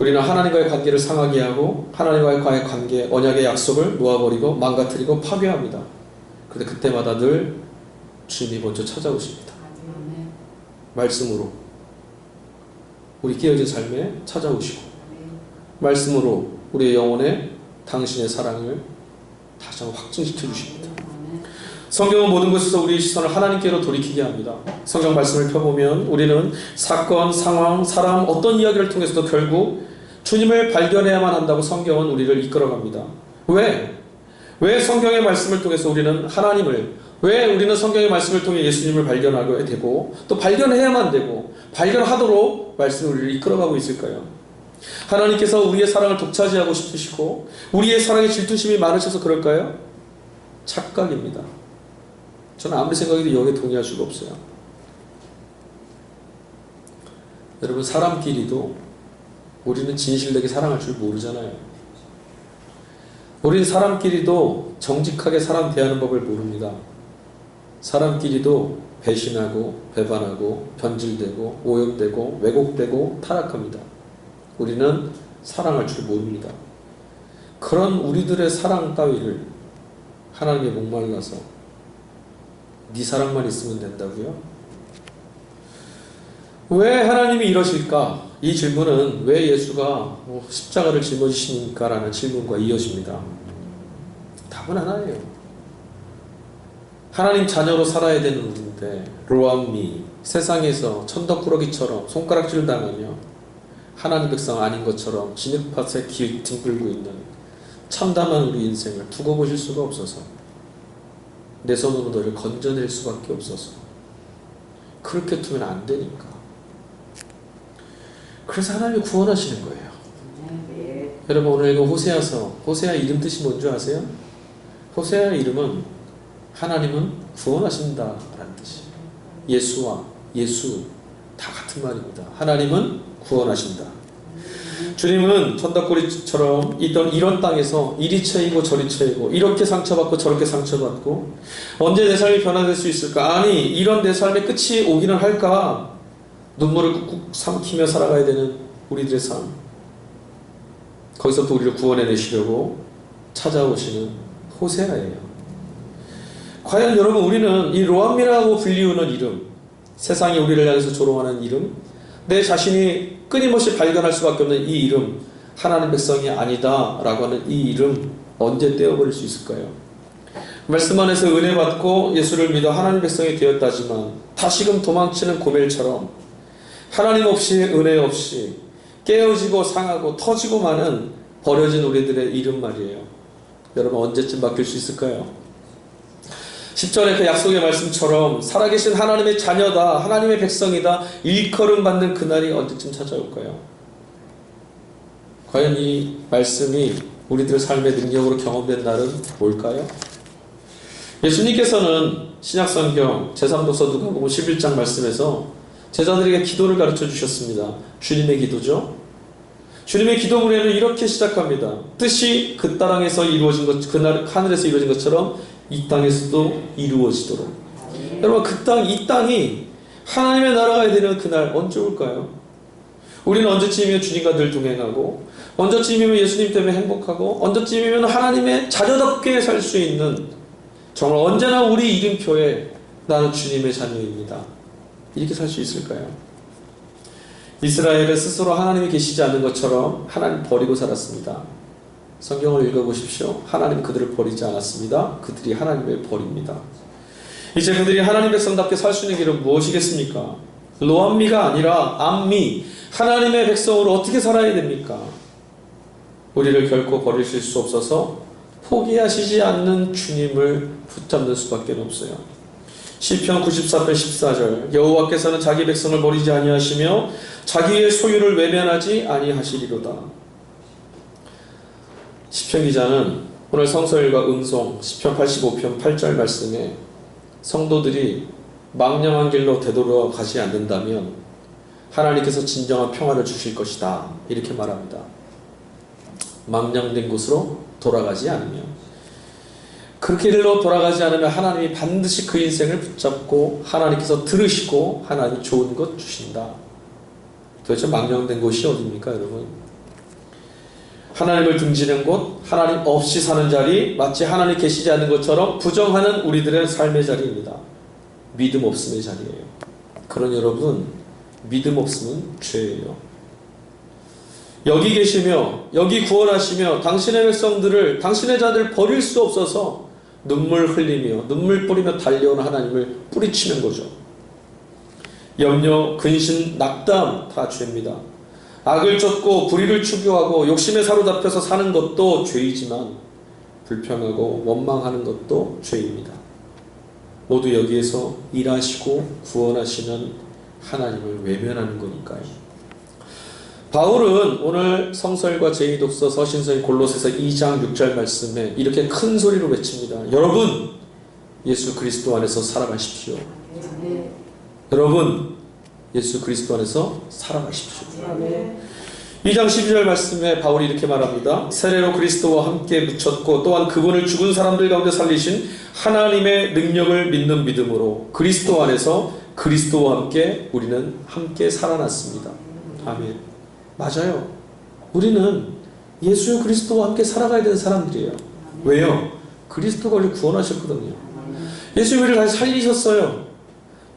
우리는 하나님과의 관계를 상하게 하고 하나님과의 관계, 언약의 약속을 놓아버리고 망가뜨리고 파괴합니다. 그런데 그때마다 늘 주님이 먼저 찾아오십니다. 말씀으로 우리 깨어진 삶에 찾아오시고. 말씀으로 우리의 영혼에 당신의 사랑을 다시 한번 확증시켜 주십니다. 성경은 모든 것에서 우리의 시선을 하나님께로 돌이키게 합니다. 성경 말씀을 펴보면 우리는 사건, 상황, 사람, 어떤 이야기를 통해서도 결국 주님을 발견해야만 한다고 성경은 우리를 이끌어갑니다. 왜? 왜 성경의 말씀을 통해서 우리는 하나님을, 왜 우리는 성경의 말씀을 통해 예수님을 발견하게 되고, 또 발견해야만 되고, 발견하도록 말씀을 우리를 이끌어가고 있을까요? 하나님께서 우리의 사랑을 독차지하고 싶으시고, 우리의 사랑에 질투심이 많으셔서 그럴까요? 착각입니다. 저는 아무리 생각해도 여기에 동의할 수가 없어요. 여러분, 사람끼리도 우리는 진실되게 사랑할 줄 모르잖아요. 우린 사람끼리도 정직하게 사람 대하는 법을 모릅니다. 사람끼리도 배신하고, 배반하고, 변질되고, 오염되고, 왜곡되고, 타락합니다. 우리는 사랑할 줄 모릅니다. 그런 우리들의 사랑 따위를 하나님의 목말라서 네 사랑만 있으면 된다고요? 왜 하나님이 이러실까? 이 질문은 왜 예수가 뭐 십자가를 짊어지시니까? 라는 질문과 이어집니다. 답은 하나예요. 하나님 자녀로 살아야 되는 우리인데 로암미 세상에서 천덕꾸러기처럼 손가락질 당하며 하나님 백성 아닌 것처럼 진흙밭에 길 뒹굴고 있는 참담한 우리 인생을 두고 보실 수가 없어서 내 손으로 너를 건져낼 수밖에 없어서. 그렇게 두면 안 되니까. 그래서 하나님이 구원하시는 거예요. 아멘. 여러분 오늘 이거 호세아서 호세아 이름 뜻이 뭔지 아세요? 호세아 이름은 하나님은 구원하신다 라는 뜻이에요. 예수와 예수 다 같은 말입니다. 하나님은 구원하신다 주님은 천덕꾸리처럼 있던 이런 땅에서 이리 쳐이고 저리 쳐이고 이렇게 상처받고 저렇게 상처받고 언제 내 삶이 변화될 수 있을까? 아니 이런 내 삶의 끝이 오기는 할까? 눈물을 꾹꾹 삼키며 살아가야 되는 우리들의 삶 거기서부터 우리를 구원해내시려고 찾아오시는 호세아예요 과연 여러분 우리는 이 로암미라고 불리우는 이름 세상이 우리를 향해서 조롱하는 이름 내 자신이 끊임없이 발견할 수밖에 없는 이 이름 하나님 백성이 아니다 라고 하는 이 이름 언제 떼어버릴 수 있을까요? 말씀 안에서 은혜 받고 예수를 믿어 하나님 백성이 되었다지만 다시금 도망치는 고멜처럼 하나님 없이 은혜 없이 깨어지고 상하고 터지고 마는 버려진 우리들의 이름 말이에요. 여러분 언제쯤 바뀔 수 있을까요? 10절의 그 약속의 말씀처럼 살아계신 하나님의 자녀다, 하나님의 백성이다, 일컬음 받는 그날이 언제쯤 찾아올까요? 과연 이 말씀이 우리들 삶의 능력으로 경험된 날은 뭘까요? 예수님께서는 신약성경 제3독서 누가복음 11장 말씀에서 제자들에게 기도를 가르쳐 주셨습니다. 주님의 기도죠. 주님의 기도 문에는 이렇게 시작합니다. 뜻이 그 땅에서 이루어진 것, 그날 하늘에서 이루어진 것처럼 이 땅에서도 이루어지도록. 여러분 그 땅, 이 땅이 하나님의 나라가 되는 그날 언제 올까요? 우리는 언제쯤이면 주님과 늘 동행하고 언제쯤이면 예수님 때문에 행복하고 언제쯤이면 하나님의 자녀답게 살 수 있는 정말 언제나 우리 이름표에 나는 주님의 자녀입니다. 이렇게 살 수 있을까요? 이스라엘은 스스로 하나님이 계시지 않는 것처럼 하나님 버리고 살았습니다. 성경을 읽어보십시오. 하나님 그들을 버리지 않았습니다. 그들이 하나님을 버립니다. 이제 그들이 하나님 백성답게 살 수 있는 길은 무엇이겠습니까? 로암미가 아니라 암미, 하나님의 백성으로 어떻게 살아야 됩니까? 우리를 결코 버리실 수 없어서 포기하시지 않는 주님을 붙잡는 수밖에 없어요. 시편 94편 14절 여호와께서는 자기 백성을 버리지 아니하시며 자기의 소유를 외면하지 아니하시리로다. 시편 기자는 오늘 성서일과 응송 시편 85편 8절 말씀에 성도들이 망령한 길로 되돌아 가지 않는다면 하나님께서 진정한 평화를 주실 것이다. 이렇게 말합니다. 망령된 곳으로 돌아가지 않으면 그렇게 길로 돌아가지 않으면 하나님이 반드시 그 인생을 붙잡고 하나님께서 들으시고 하나님 좋은 것 주신다. 도대체 망령된 곳이 어디입니까, 여러분? 하나님을 등지는 곳, 하나님 없이 사는 자리, 마치 하나님 계시지 않는 것처럼 부정하는 우리들의 삶의 자리입니다. 믿음 없음의 자리예요. 그런 여러분, 믿음 없음은 죄예요. 여기 계시며 여기 구원하시며 당신의 백성들을 당신의 자들을 버릴 수 없어서 눈물 흘리며 눈물 뿌리며 달려오는 하나님을 뿌리치는 거죠. 염려, 근심, 낙담 다 죄입니다. 악을 쫓고 불의를 추구하고 욕심에 사로잡혀서 사는 것도 죄이지만 불평하고 원망하는 것도 죄입니다. 모두 여기에서 일하시고 구원하시는 하나님을 외면하는 거니까요. 바울은 오늘 성설과 제2독서 서신서인 골로새서 2장 6절 말씀에 이렇게 큰 소리로 외칩니다. 여러분 예수 그리스도 안에서 살아가십시오. 여러분 예수 그리스도 안에서 살아가십시오. 2장 12절 말씀에 바울이 이렇게 말합니다. 세례로 그리스도와 함께 묻혔고 또한 그분을 죽은 사람들 가운데 살리신 하나님의 능력을 믿는 믿음으로 그리스도 안에서 그리스도와 함께 우리는 함께 살아났습니다. 아멘. 맞아요. 우리는 예수 그리스도와 함께 살아가야 되는 사람들이에요. 왜요? 그리스도가 우리를 구원하셨거든요. 예수 우리를 다시 살리셨어요.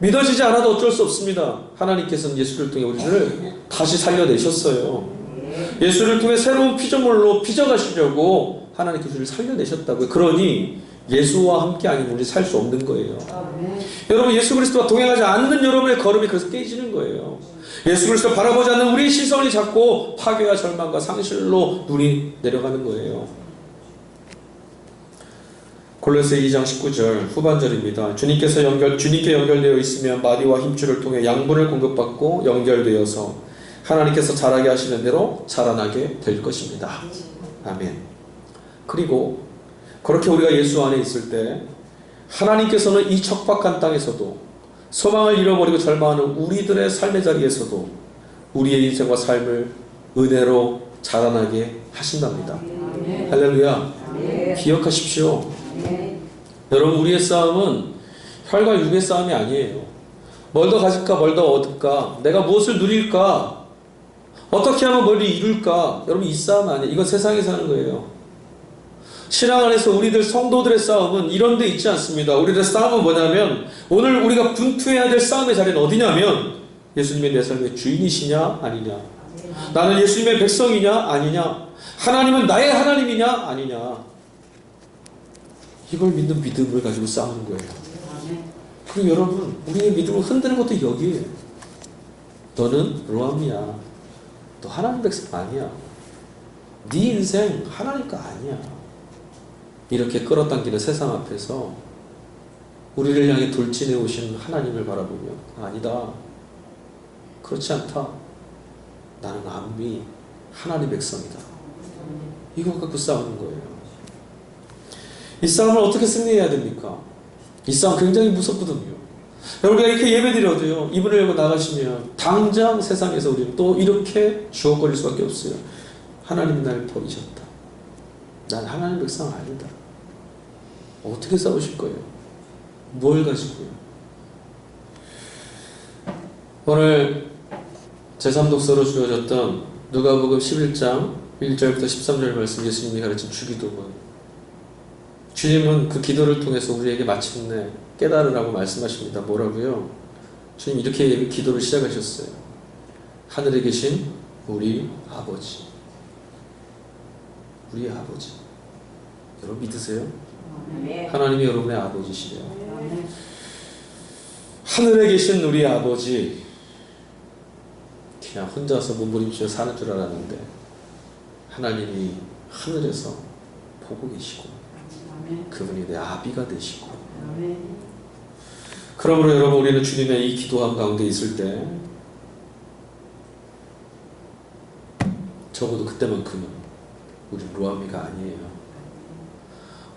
믿어지지 않아도 어쩔 수 없습니다. 하나님께서는 예수를 통해 우리를 다시 살려내셨어요. 예수를 통해 새로운 피조물로 빚어가시려고 하나님께서 우리를 살려내셨다고요. 그러니 예수와 함께 아니면 우리 살 수 없는 거예요. 여러분 예수 그리스도와 동행하지 않는 여러분의 걸음이 그래서 깨지는 거예요. 예수 그리스도 바라보지 않는 우리 시선이 자꾸 파괴와 절망과 상실로 눈이 내려가는 거예요. 골로새 2장 19절 후반절입니다. 주님께서 연결 주님께 연결되어 있으면 마디와 힘줄을 통해 양분을 공급받고 연결되어서 하나님께서 자라게 하시는 대로 자라나게 될 것입니다. 아멘. 그리고 그렇게 우리가 예수 안에 있을 때 하나님께서는 이 척박한 땅에서도 소망을 잃어버리고 절망하는 우리들의 삶의 자리에서도 우리의 인생과 삶을 은혜로 자라나게 하신답니다. 할렐루야. 기억하십시오. 여러분 우리의 싸움은 혈과 육의 싸움이 아니에요. 뭘 더 가질까, 뭘 더 얻을까, 내가 무엇을 누릴까, 어떻게 하면 뭘 이룰까. 여러분 이 싸움 아니에요. 이건 세상에서 하는 거예요. 신앙 안에서 우리들 성도들의 싸움은 이런 데 있지 않습니다. 우리들의 싸움은 뭐냐면 오늘 우리가 분투해야 될 싸움의 자리는 어디냐면 예수님의 내 삶의 주인이시냐 아니냐. 나는 예수님의 백성이냐 아니냐. 하나님은 나의 하나님이냐 아니냐. 이걸 믿는 믿음을 가지고 싸우는 거예요. 그리고 여러분, 우리의 믿음을 흔드는 것도 여기에요. 너는 로함이야. 너 하나님 백성 아니야. 네 인생 하나님 거 아니야. 이렇게 끌어당기는 세상 앞에서 우리를 향해 돌진해 오신 하나님을 바라보면 아니다. 그렇지 않다. 나는 암미 하나님 백성이다. 이거 갖고 싸우는 거예요. 이 싸움을 어떻게 승리해야 됩니까? 이 싸움 굉장히 무섭거든요. 여러분 이렇게 예배드려도요. 이분을 열고 나가시면 당장 세상에서 우리는 또 이렇게 주워거릴 수밖에 없어요. 하나님이 날 버리셨다. 난 하나님 백성 아니다. 어떻게 싸우실 거예요? 뭘 가지고요? 오늘 제3독서로 주어졌던 누가복음 11장 1절부터 13절 말씀 예수님이 가르친 주기도문 주님은 그 기도를 통해서 우리에게 마침내 깨달으라고 말씀하십니다. 뭐라고요? 주님 이렇게 기도를 시작하셨어요. 하늘에 계신 우리 아버지. 우리 아버지. 여러분 믿으세요? 하나님이 여러분의 아버지시래요. 하늘에 계신 우리 아버지. 그냥 혼자서 몸부림치며 사는 줄 알았는데 하나님이 하늘에서 보고 계시고 그분이 내 아비가 되시고 그러므로 여러분 우리는 주님의 이 기도함 가운데 있을 때 적어도 그때만큼은 우리 루아미가 아니에요.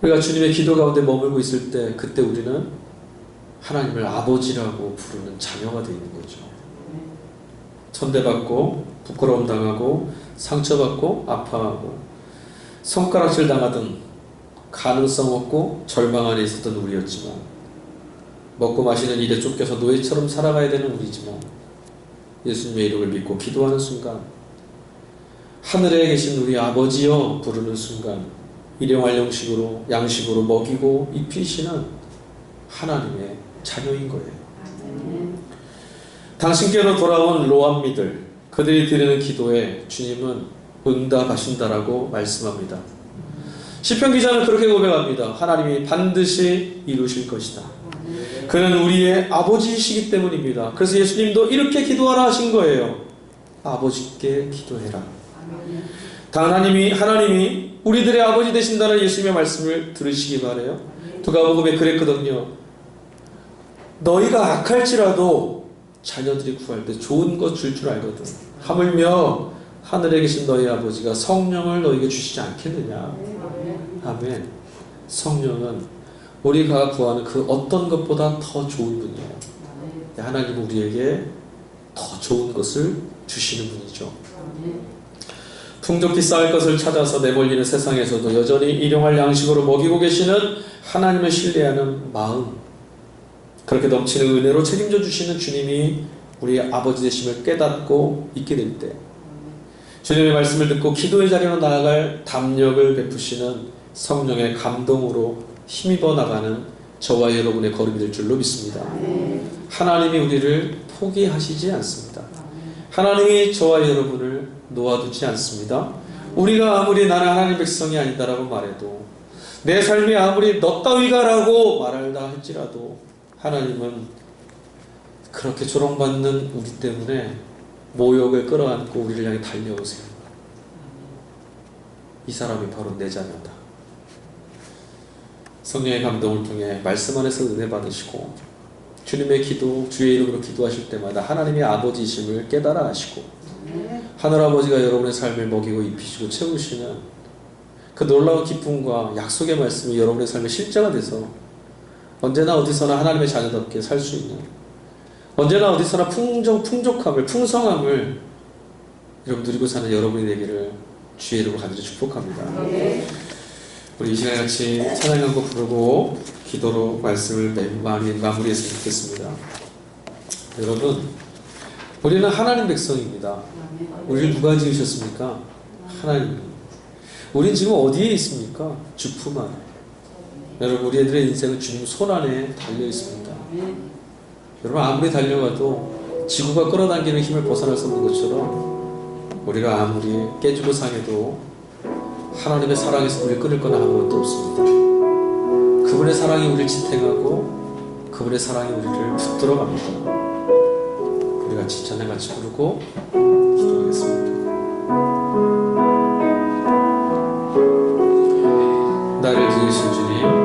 우리가 주님의 기도 가운데 머물고 있을 때 그때 우리는 하나님을 아버지라고 부르는 자녀가 되어 있는 거죠. 천대받고 부끄러움 당하고 상처받고 아파하고 손가락질 당하던 가능성 없고 절망 안에 있었던 우리였지만 먹고 마시는 일에 쫓겨서 노예처럼 살아가야 되는 우리지만 예수님의 이름을 믿고 기도하는 순간 하늘에 계신 우리 아버지여 부르는 순간 일용할 양식으로 양식으로 먹이고 입히시는 하나님의 자녀인 거예요. 당신께로 돌아온 로암미들 그들이 드리는 기도에 주님은 응답하신다라고 말씀합니다. 시편 기자는 그렇게 고백합니다. 하나님이 반드시 이루실 것이다. 그는 우리의 아버지이시기 때문입니다. 그래서 예수님도 이렇게 기도하라 하신 거예요. 아버지께 기도해라. 하나님이 하나님이 우리들의 아버지 되신다는 예수님의 말씀을 들으시기 바래요. 누가복음에 그랬거든요. 너희가 악할지라도 자녀들이 구할 때 좋은 것 줄줄 알거든. 하물며 하늘에 계신 너희 아버지가 성령을 너희에게 주시지 않겠느냐. 아멘. 성령은 우리가 구하는 그 어떤 것보다 더 좋은 분이에요. 하나님은 우리에게 더 좋은 것을 주시는 분이죠. 풍족히 쌓을 것을 찾아서 내몰리는 세상에서도 여전히 일용할 양식으로 먹이고 계시는 하나님을 신뢰하는 마음 그렇게 넘치는 은혜로 책임져 주시는 주님이 우리 아버지 되심을 깨닫고 있게 될 때 주님의 말씀을 듣고 기도의 자리로 나아갈 담력을 베푸시는 성령의 감동으로 힘입어 나가는 저와 여러분의 걸음이 될 줄로 믿습니다. 하나님이 우리를 포기하시지 않습니다. 하나님이 저와 여러분을 놓아두지 않습니다. 우리가 아무리 나는 하나님 백성이 아니다라고 말해도 내 삶이 아무리 너 따위가라고 말한다 할지라도 하나님은 그렇게 조롱받는 우리 때문에 모욕을 끌어안고 우리를 향해 달려오세요. 이 사람이 바로 내 자녀다. 성령의 감동을 통해 말씀 안에서 은혜 받으시고 주님의 기도, 주의 이름으로 기도하실 때마다 하나님의 아버지심을 깨달아 하시고 하늘 아버지가 여러분의 삶을 먹이고 입히시고 채우시는 그 놀라운 기쁨과 약속의 말씀이 여러분의 삶의 실제가 돼서 언제나 어디서나 하나님의 자녀답게 살 수 있는 언제나 어디서나 풍정, 풍족함을 풍성함을 여러분 누리고 사는 여러분이 되기를 주의 이름으로 간절히 축복합니다. 우리 이 시간에 같이 찬양한곡 부르고 기도로 말씀을 많이 마무리했으면 좋겠습니다. 여러분, 우리는 하나님 백성입니다. 우리를 누가 지으셨습니까? 하나님. 우린 지금 어디에 있습니까? 주품 안에. 여러분, 우리 애들의 인생은 주님 손 안에 달려 있습니다. 여러분, 아무리 달려가도 지구가 끌어당기는 힘을 벗어날 수 없는 것처럼 우리가 아무리 깨지고 상해도 하나님의 사랑에서 우리를 끊을 거나 아무것도 없습니다. 그분의 사랑이 우리를 지탱하고 그분의 사랑이 우리를 붙들어 갑니다. 우리 같이 찬양 같이 부르고 기도하겠습니다. 나를 지으신 주님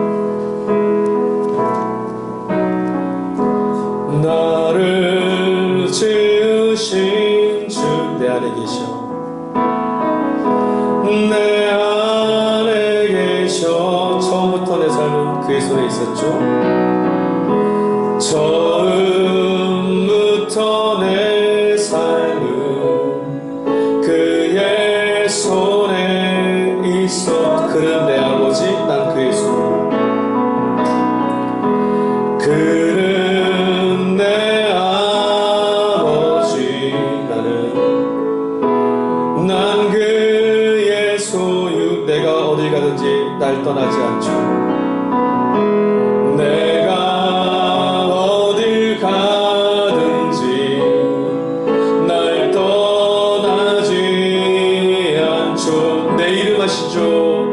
내